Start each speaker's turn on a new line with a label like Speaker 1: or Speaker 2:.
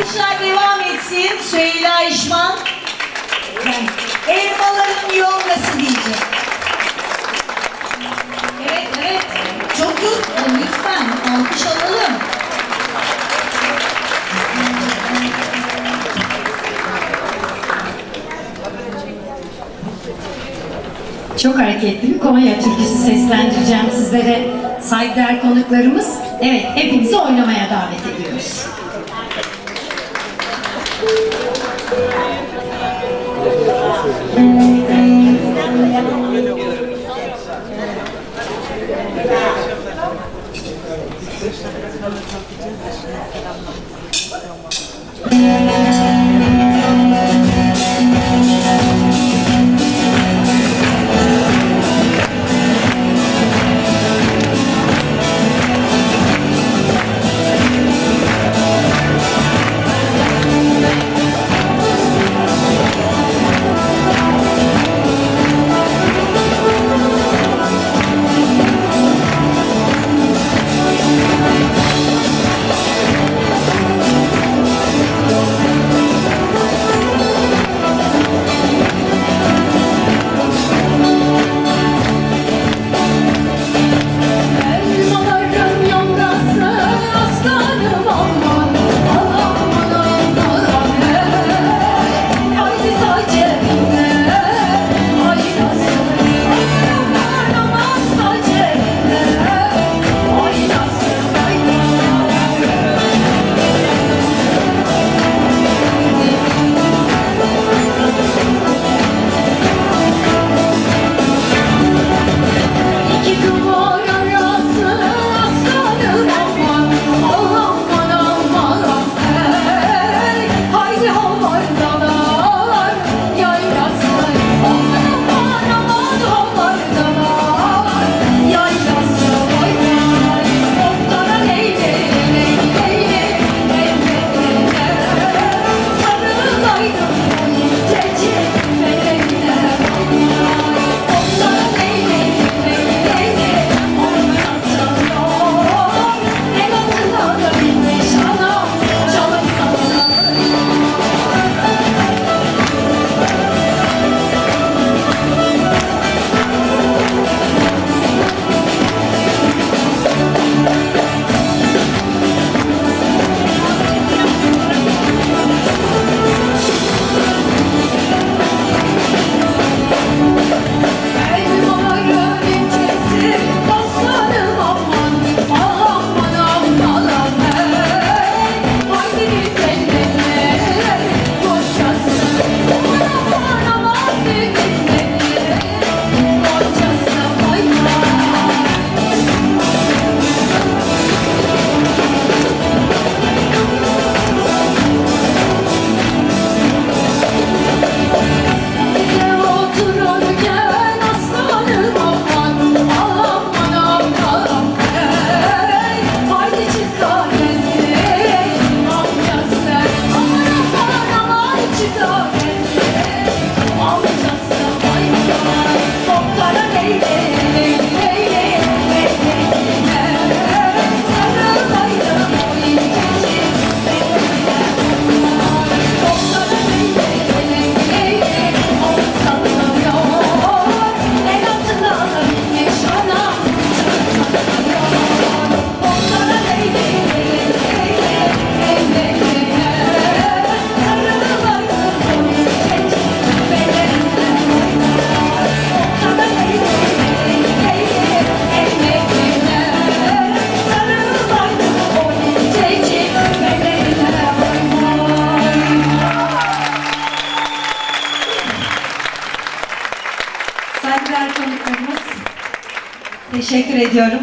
Speaker 1: Alkışlar devam etsin. Süheyla İşman. Elmaların yongası diyecek. Evet, evet. Çok yutun lütfen alkış alalım.
Speaker 2: Çok hareketli bir Konya türküsü seslendireceğim sizlere saygıdeğer konuklarımız. Evet, hepinizi oynamaya davet ediyorum. Thank you. Teşekkür ediyorum.